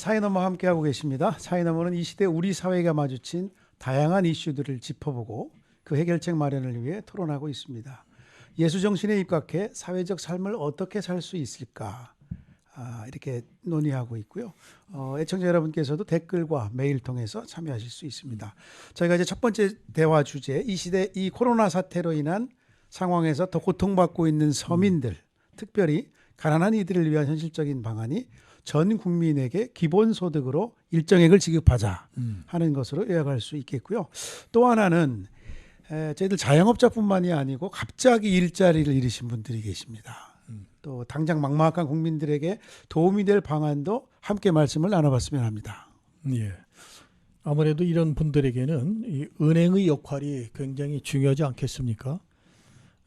사이너머 함께하고 계십니다. 사이너머는 이 시대 우리 사회가 마주친 다양한 이슈들을 짚어보고 그 해결책 마련을 위해 토론하고 있습니다. 예수 정신에 입각해 사회적 삶을 어떻게 살 수 있을까 아, 이렇게 논의하고 있고요. 어, 애청자 여러분께서도 댓글과 메일 통해서 참여하실 수 있습니다. 저희가 이제 첫 번째 대화 주제 이 시대 이 코로나 사태로 인한 상황에서 더 고통받고 있는 서민들, 특별히 가난한 이들을 위한 현실적인 방안이 전 국민에게 기본소득으로 일정액을 지급하자 하는 것으로 요약할 수 있겠고요. 또 하나는 에, 저희들 자영업자뿐만이 아니고 갑자기 일자리를 잃으신 분들이 계십니다. 또 당장 막막한 국민들에게 도움이 될 방안도 함께 말씀을 나눠봤으면 합니다. 예. 아무래도 이런 분들에게는 이 은행의 역할이 굉장히 중요하지 않겠습니까?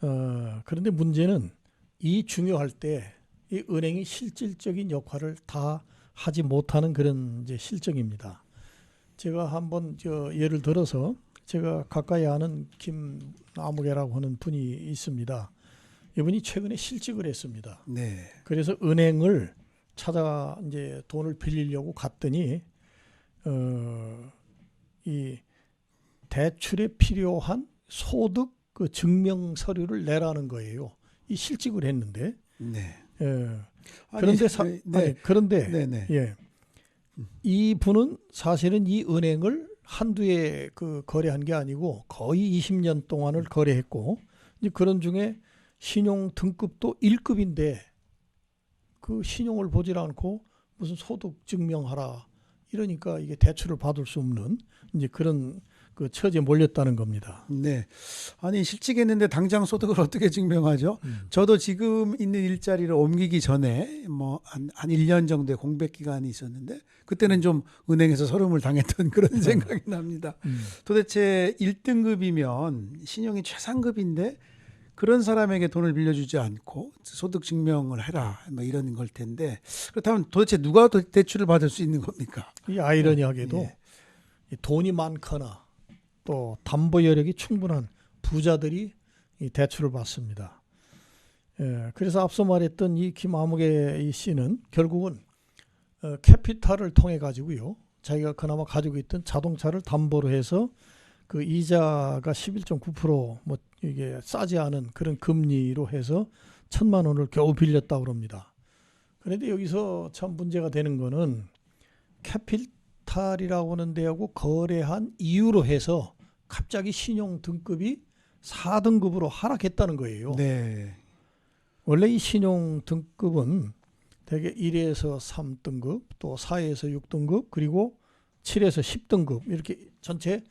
어, 그런데 문제는 이 중요할 때 이 은행이 실질적인 역할을 다 하지 못하는 그런 이제 실정입니다. 제가 한번 저 예를 들어서 제가 가까이 아는 김아무개라고 하는 분이 있습니다. 이분이 최근에 실직을 했습니다. 네. 그래서 은행을 찾아 이제 돈을 빌리려고 갔더니 어 이 대출에 필요한 소득 그 증명 서류를 내라는 거예요. 이 실직을 했는데 네. 예. 그런데 사, 네. 아니, 그런데 네. 네. 예. 이 분은 사실은 이 은행을 한두 해그 거래한 게 아니고 거의 20년 동안을 거래했고 이제 그런 중에 신용 등급도 1급인데 그 신용을 보질 않고 무슨 소득 증명하라 이러니까 이게 대출을 받을 수 없는 이제 그런 그 처지에 몰렸다는 겁니다. 네. 아니 실직했는데 당장 소득을 어떻게 증명하죠? 음. 저도 지금 있는 일자리를 옮기기 전에 뭐한 한 1년 정도의 공백 기간이 있었는데 그때는 좀 은행에서 서름을 당했던 그런 생각이 납니다. 음. 도대체 1등급이면 신용이 최상급인데 그런 사람에게 돈을 빌려주지 않고 소득 증명을 해라 뭐 이런 걸 텐데 그렇다면 도대체 누가 도- 대출을 받을 수 있는 겁니까? 이 아이러니하게도 예. 이 돈이 많거나 또 담보 여력이 충분한 부자들이 이 대출을 받습니다. 예, 그래서 앞서 말했던 이 김아무개 이 씨는 결국은 어, 캐피탈을 통해 가지고요. 자기가 그나마 가지고 있던 자동차를 담보로 해서 그 이자가 11.9%뭐 이게 싸지 않은 그런 금리로 해서 천만 원을 겨우 빌렸다고 그럽니다. 그런데 여기서 참 문제가 되는 거는 캐피탈이라고 하는 데하고 거래한 이유로 해서 갑자기 신용 등급이 4등급으로 하락했다는 거예요. 네. 원래 이 신용 등급은 대개 1에서 3등급, 또 4에서 6등급, 그리고 7에서 10등급 이렇게 전체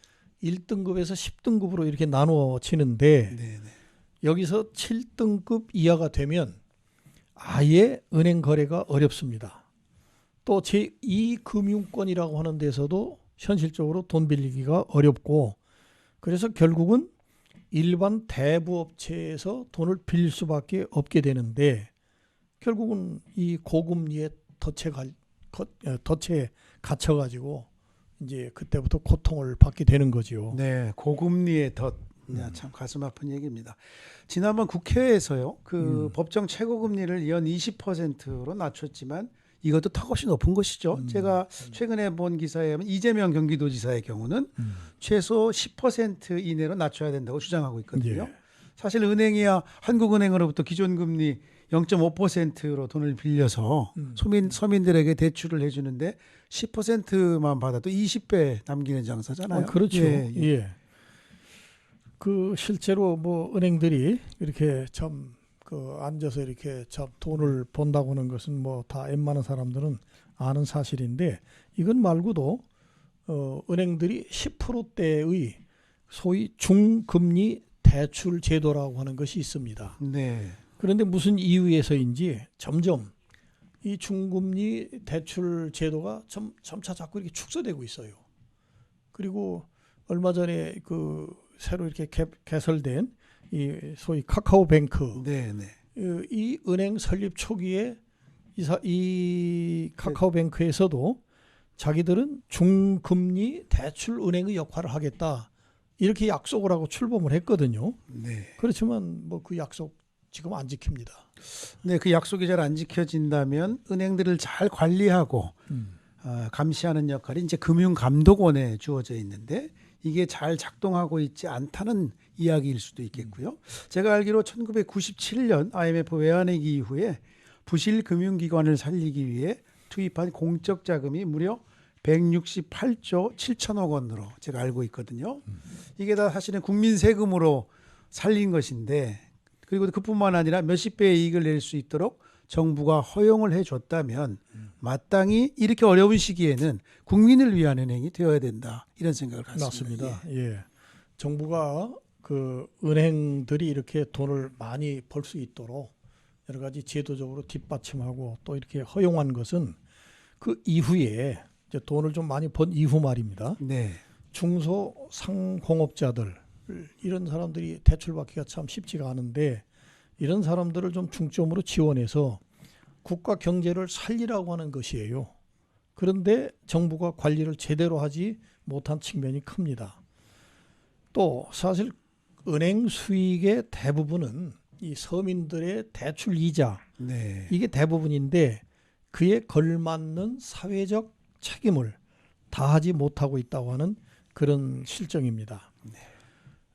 1등급에서 10등급으로 이렇게 나누어지는데 네. 네. 여기서 7등급 이하가 되면 아예 은행 거래가 어렵습니다. 또 제2금융권이라고 하는 데서도 현실적으로 돈 빌리기가 어렵고 그래서 결국은 일반 대부업체에서 돈을 빌릴 수밖에 없게 되는데 결국은 이 고금리에 덫에 갈 거- 어, 덫에 갇혀 가지고 이제 그때부터 고통을 받게 되는 거죠. 네, 고금리의 덫. 야, 참 가슴 아픈 얘기입니다. 지난번 국회에서요, 그 음. 법정 최고금리를 연 20%로 낮췄지만 이것도 턱없이 높은 것이죠. 음. 제가 최근에 본 기사에 하면 이재명 경기도지사의 경우는 음. 최소 10% 이내로 낮춰야 된다고 주장하고 있거든요. 예. 사실 은행이야 한국은행으로부터 기존 금리 0.5%로 돈을 빌려서 음. 서민 서민들에게 대출을 해주는데 10%만 받아도 20배 남기는 장사잖아요. 아, 그렇죠. 예, 예, 예. 그 실제로 뭐 은행들이 이렇게 참 그 앉아서 이렇게 참 돈을 번다고 하는 것은 뭐 다 웬만한 사람들은 아는 사실인데 이건 말고도 어 은행들이 10%대의 소위 중금리 대출 제도라고 하는 것이 있습니다. 네. 그런데 무슨 이유에서인지 점점 이 중금리 대출 제도가 점, 점차 자꾸 이렇게 축소되고 있어요. 그리고 얼마 전에 그 새로 이렇게 개, 개설된 이 소위 카카오뱅크 네, 네. 이- 이 은행 설립 초기에 이, 사, 이 카카오뱅크에서도 자기들은 중금리 대출 은행의 역할을 하겠다 이렇게 약속을 하고 출범을 했거든요. 네. 그렇지만 뭐 그 약속 지금 안 지킵니다. 네, 그 약속이 잘 안 지켜진다면 은행들을 잘 관리하고 음. 어, 감시하는 역할이 이제 금융감독원에 주어져 있는데 이게 잘 작동하고 있지 않다는 이야기일 수도 있겠고요. 제가 알기로 1997년 IMF 외환위기 이후에 부실 금융기관을 살리기 위해 투입한 공적 자금이 무려 168조 7천억 원으로 제가 알고 있거든요. 이게 다 사실은 국민 세금으로 살린 것인데 그리고 그뿐만 아니라 몇십 배의 이익을 낼 수 있도록 정부가 허용을 해줬다면 마땅히 이렇게 어려운 시기에는 국민을 위한 은행이 되어야 된다 이런 생각을 갖습니다. 맞습니다. 예. 정부가 그 은행들이 이렇게 돈을 많이 벌 수 있도록 여러 가지 제도적으로 뒷받침하고 또 이렇게 허용한 것은 그 이후에 이제 돈을 좀 많이 번 이후 말입니다. 네, 중소 상공업자들 이런 사람들이 대출 받기가 참 쉽지가 않은데 이런 사람들을 좀 중점으로 지원해서 국가 경제를 살리라고 하는 것이에요. 그런데 정부가 관리를 제대로 하지 못한 측면이 큽니다. 또 사실 은행 수익의 대부분은 이 서민들의 대출 이자 네, 이게 대부분인데 그에 걸맞는 사회적 책임을 다하지 못하고 있다고 하는 그런 실정입니다.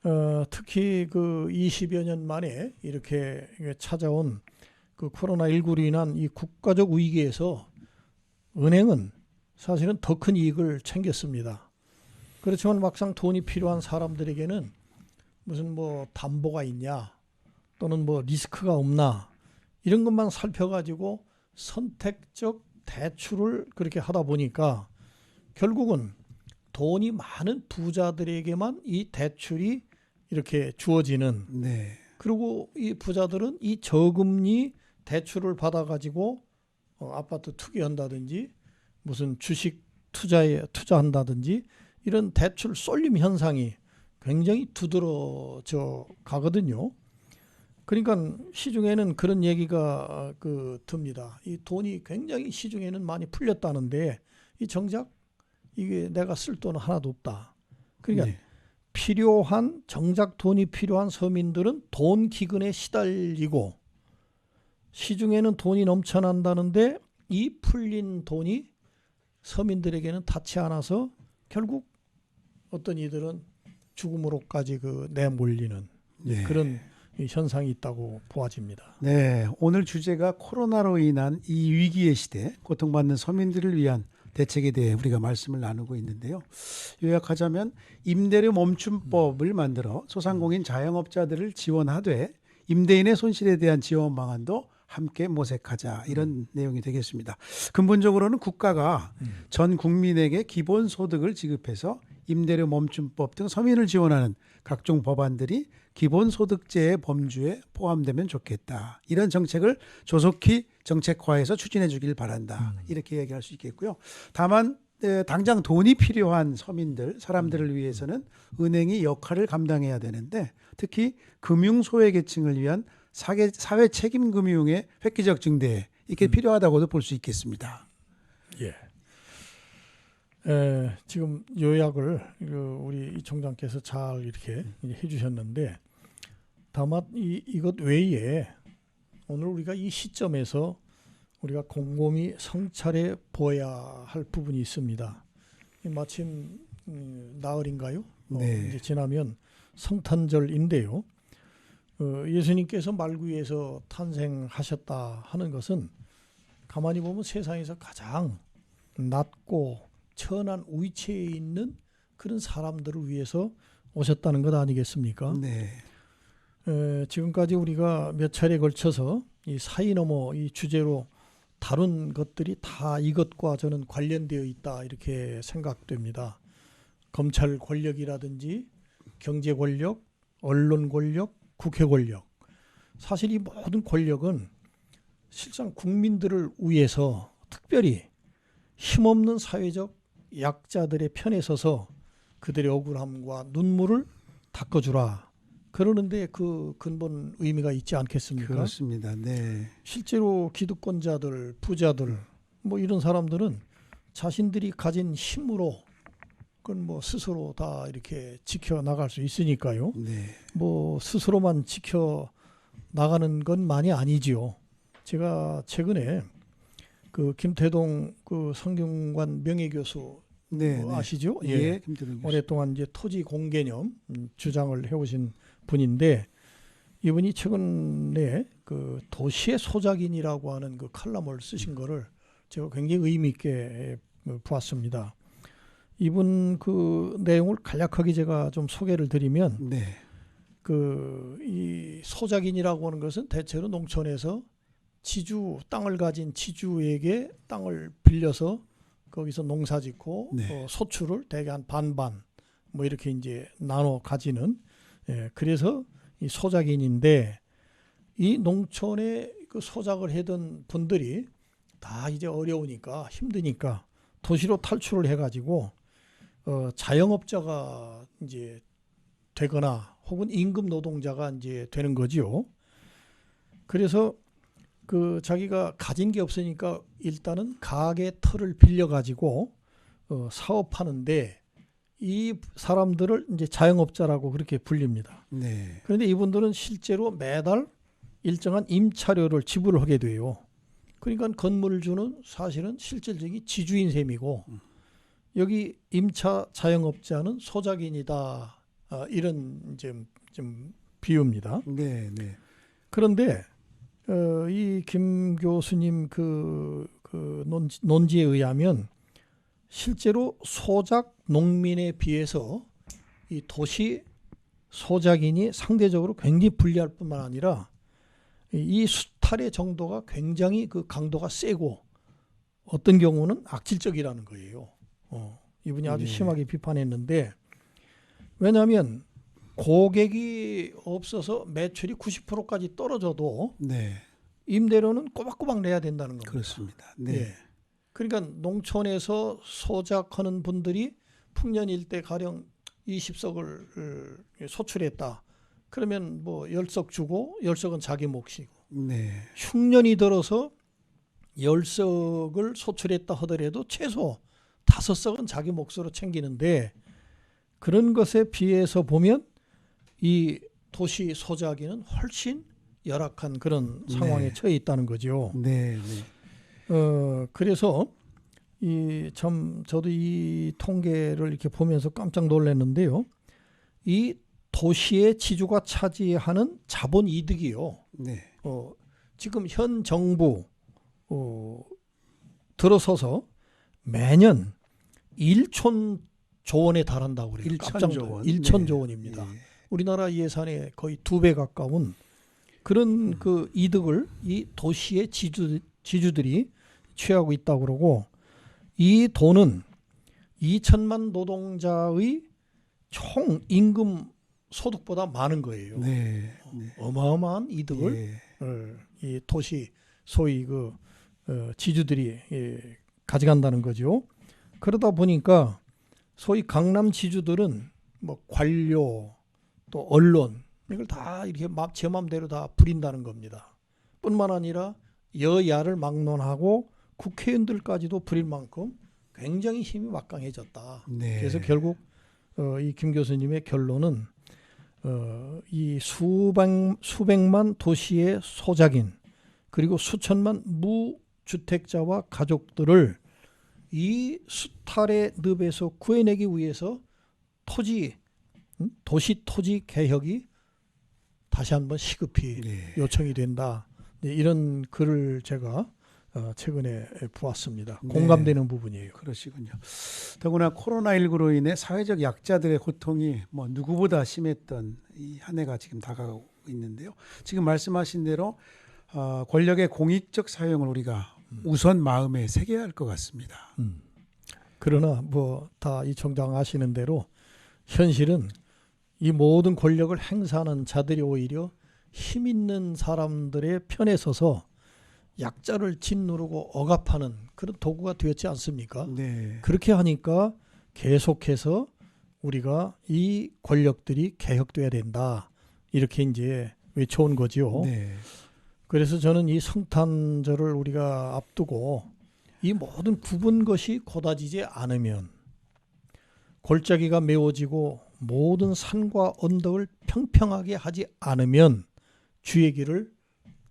어, 특히 그 20여 년 만에 이렇게 찾아온 그 코로나 19로 인한 이 국가적 위기에서 은행은 사실은 더 큰 이익을 챙겼습니다. 그렇지만 막상 돈이 필요한 사람들에게는 무슨 뭐 담보가 있냐 또는 뭐 리스크가 없나 이런 것만 살펴가지고 선택적 대출을 그렇게 하다 보니까 결국은 돈이 많은 부자들에게만 이 대출이 이렇게 주어지는 네, 그리고 이 부자들은 이 저금리 대출을 받아가지고 어, 아파트 투기한다든지 무슨 주식 투자에 투자한다든지 이런 대출 쏠림 현상이 굉장히 두드러져 가거든요. 그러니까 시중에는 그런 얘기가 어, 그 듭니다. 이 돈이 굉장히 시중에는 많이 풀렸다는데 이 정작 이게 내가 쓸 돈은 하나도 없다. 그러니까 네. 필요한 정작 돈이 필요한 서민들은 돈 기근에 시달리고 시중에는 돈이 넘쳐난다는데 이 풀린 돈이 서민들에게는 닿지 않아서 결국 어떤 이들은 죽음으로까지 그 내몰리는 네. 그런 이 현상이 있다고 보아집니다. 네, 오늘 주제가 코로나로 인한 이 위기의 시대, 고통받는 서민들을 위한 대책에 대해 우리가 말씀을 나누고 있는데요. 요약하자면 임대료 멈춤법을 만들어 소상공인 자영업자들을 지원하되 임대인의 손실에 대한 지원 방안도 함께 모색하자 이런 내용이 되겠습니다. 근본적으로는 국가가 전 국민에게 기본 소득을 지급해서 임대료 멈춤법 등 서민을 지원하는 각종 법안들이 기본소득제의 범주에 포함되면 좋겠다. 이런 정책을 조속히 정책화해서 추진해 주길 바란다. 이렇게 얘기할 수 있겠고요. 다만 에, 당장 돈이 필요한 서민들, 사람들을 위해서는 은행이 역할을 감당해야 되는데 특히 금융 소외 계층을 위한 사회, 사회 책임 금융의 획기적 증대 이게 필요하다고도 볼 수 있겠습니다. 예. 에, 지금 요약을 그 우리 이 총장께서 잘 이렇게 이제 해주셨는데 다만 이 이것 외에 오늘 우리가 이 시점에서 우리가 곰곰이 성찰해 보아야 할 부분이 있습니다. 이 마침 음, 나흘인가요? 어, 네. 이제 지나면 성탄절인데요. 어, 예수님께서 말구에서 탄생하셨다 하는 것은 가만히 보면 세상에서 가장 낮고 천한 위치에 있는 그런 사람들을 위해서 오셨다는 것 아니겠습니까? 네. 에, 지금까지 우리가 몇 차례 걸쳐서 이 사이 넘어 이 주제로 다룬 것들이 다 이것과 저는 관련되어 있다 이렇게 생각됩니다. 검찰 권력이라든지 경제 권력, 언론 권력, 국회 권력. 사실 이 모든 권력은 실상 국민들을 위해서 특별히 힘없는 사회적 약자들의 편에 서서 그들의 억울함과 눈물을 닦아주라. 그러는데 그 근본 의미가 있지 않겠습니까? 그렇습니다. 네. 실제로 기득권자들, 부자들 뭐 이런 사람들은 자신들이 가진 힘으로 그건 뭐 스스로 다 이렇게 지켜 나갈 수 있으니까요. 네. 뭐 스스로만 지켜 나가는 건 많이 아니지요. 제가 최근에 그 김태동 그 성균관 명예교수 네, 뭐 네. 아시죠? 예, 김태동 교수. 오랫동안 이제 토지 공개념 음, 주장을 해오신 분인데 이분이 최근에 그 도시의 소작인이라고 하는 그 칼럼을 쓰신 거를 제가 굉장히 의미 있게 어, 보았습니다. 이분 그 내용을 간략하게 제가 좀 소개를 드리면 네. 그이 소작인이라고 하는 것은 대체로 농촌에서 지주 땅을 가진 지주에게 땅을 빌려서 거기서 농사 짓고 네. 어, 소출을 대개 한 반반 뭐 이렇게 이제 나눠 가지는 예, 그래서 이 소작인인데 이 농촌에 그 소작을 하던 분들이 다 이제 어려우니까 힘드니까 도시로 탈출을 해가지고 어, 자영업자가 이제 되거나 혹은 임금 노동자가 이제 되는 거지요. 그래서 그 자기가 가진 게 없으니까 일단은 가게 털을 빌려 가지고 어, 사업하는데 이 사람들을 이제 자영업자라고 그렇게 불립니다. 네. 그런데 이분들은 실제로 매달 일정한 임차료를 지불을 하게 돼요. 그러니까 건물주는 사실은 실질적인 지주인 셈이고 여기 임차 자영업자는 소작인이다 아, 이런 이제 좀 비유입니다. 네, 네. 그런데 어, 이 김 교수님 그, 그 논지, 논지에 의하면 실제로 소작 농민에 비해서 이 도시 소작인이 상대적으로 굉장히 불리할 뿐만 아니라 이- 이 수탈의 정도가 굉장히 그 강도가 세고 어떤 경우는 악질적이라는 거예요. 어, 이분이 아주 네. 심하게 비판했는데 왜냐하면 고객이 없어서 매출이 90%까지 떨어져도 네. 임대료는 꼬박꼬박 내야 된다는 겁니다. 그렇습니다. 네. 예. 그러니까 농촌에서 소작하는 분들이 풍년 일대 가령 20석을 소출했다. 그러면 뭐 10석 주고 10석은 자기 몫이고 네. 흉년이 들어서 10석을 소출했다 하더라도 최소 5석은 자기 몫으로 챙기는데 그런 것에 비해서 보면 이 도시 소작이는 훨씬 열악한 그런 상황에 네. 처해 있다는 거죠. 네. 네. 어 그래서 이 참 저도 이 통계를 이렇게 보면서 깜짝 놀랐는데요. 이 도시의 지주가 차지하는 자본 이득이요. 네. 어 지금 현 정부 어 들어서서 매년 1촌 조원에 달한다고 그래요. 일천 조. 원. 1천 네. 조원입니다. 예. 우리나라 예산의 거의 두 배 가까운 그런 그 이득을 이 도시의 지주 지주들이 취하고 있다고 그러고 이 돈은 2천만 노동자의 총 임금 소득보다 많은 거예요. 네. 네. 어마어마한 이득을 예. 어, 이 도시 소위 그 어, 지주들이 예, 가져간다는 거죠. 그러다 보니까 소위 강남 지주들은 뭐 관료 또 언론 이걸 다 이렇게 막제 맘대로 다 부린다는 겁니다. 뿐만 아니라 여야를 막론하고 국회의원들까지도 부릴 만큼 굉장히 힘이 막강해졌다. 네. 그래서 결국 어, 이 김 교수님의 결론은 어, 이 수백 수백만 도시의 소작인 그리고 수천만 무주택자와 가족들을 이 수탈의 늪에서 구해내기 위해서 토지 음? 도시 토지 개혁이 다시 한번 시급히 네. 요청이 된다. 네, 이런 글을 제가 어, 최근에 보았습니다. 네. 공감되는 부분이에요. 그러시군요. 더구나 코로나19로 인해 사회적 약자들의 고통이 뭐 누구보다 심했던 이 한 해가 지금 다가오고 있는데요. 지금 말씀하신 대로 어, 권력의 공익적 사용을 우리가 우선 마음에 새겨야 할 것 같습니다. 음. 그러나 뭐 다 이 총장 아시는 대로 현실은 이 모든 권력을 행사하는 자들이 오히려 힘 있는 사람들의 편에 서서 약자를 짓누르고 억압하는 그런 도구가 되었지 않습니까? 네. 그렇게 하니까 계속해서 우리가 이 권력들이 개혁돼야 된다. 이렇게 이제 외쳐온 거지요. 네. 그래서 저는 이 성탄절을 우리가 앞두고 이 모든 굽은 것이 고다지지 않으면 골짜기가 메워지고 모든 산과 언덕을 평평하게 하지 않으면 주의 길을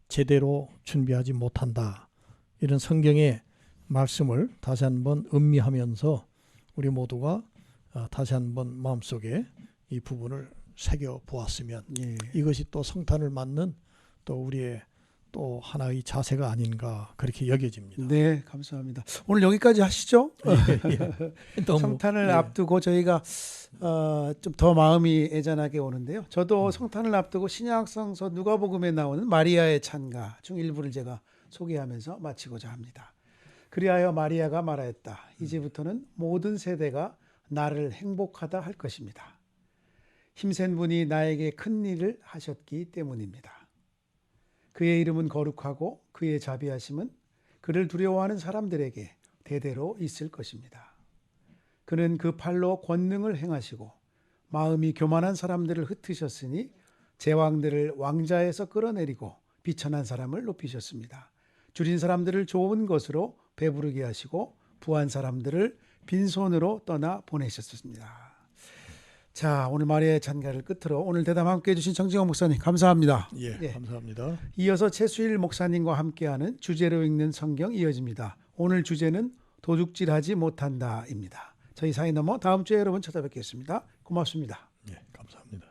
제대로 준비하지 못한다. 이런 성경의 말씀을 다시 한번 음미하면서 우리 모두가 어, 다시 한번 마음속에 이 부분을 새겨 보았으면 예. 이것이 또 성탄을 맞는 또 우리의 또 하나의 자세가 아닌가 그렇게 여겨집니다. 네, 감사합니다. 오늘 여기까지 하시죠. 예, 너무, 성탄을 예. 앞두고 저희가 어, 좀 더 마음이 애잔하게 오는데요. 저도 음. 성탄을 앞두고 신약성서 누가복음에 나오는 마리아의 찬가 중 일부를 제가 소개하면서 마치고자 합니다. 그리하여 마리아가 말하였다. 이제부터는 모든 세대가 나를 행복하다 할 것입니다. 힘센 분이 나에게 큰 일을 하셨기 때문입니다. 그의 이름은 거룩하고 그의 자비하심은 그를 두려워하는 사람들에게 대대로 있을 것입니다. 그는 그 팔로 권능을 행하시고 마음이 교만한 사람들을 흩으셨으니 제왕들을 왕자에서 끌어내리고 비천한 사람을 높이셨습니다. 줄인 사람들을 좋은 것으로 배부르게 하시고 부한 사람들을 빈손으로 떠나 보내셨습니다. 자, 오늘 마리아의 잔가를 끝으로 오늘 대담 함께 해주신 정지영 목사님 감사합니다. 예, 예. 감사합니다. 이어서 최수일 목사님과 함께하는 주제로 읽는 성경 이어집니다. 오늘 주제는 도둑질하지 못한다입니다. 저희 사이 넘어 다음 주에 여러분 찾아뵙겠습니다. 고맙습니다. 예, 감사합니다.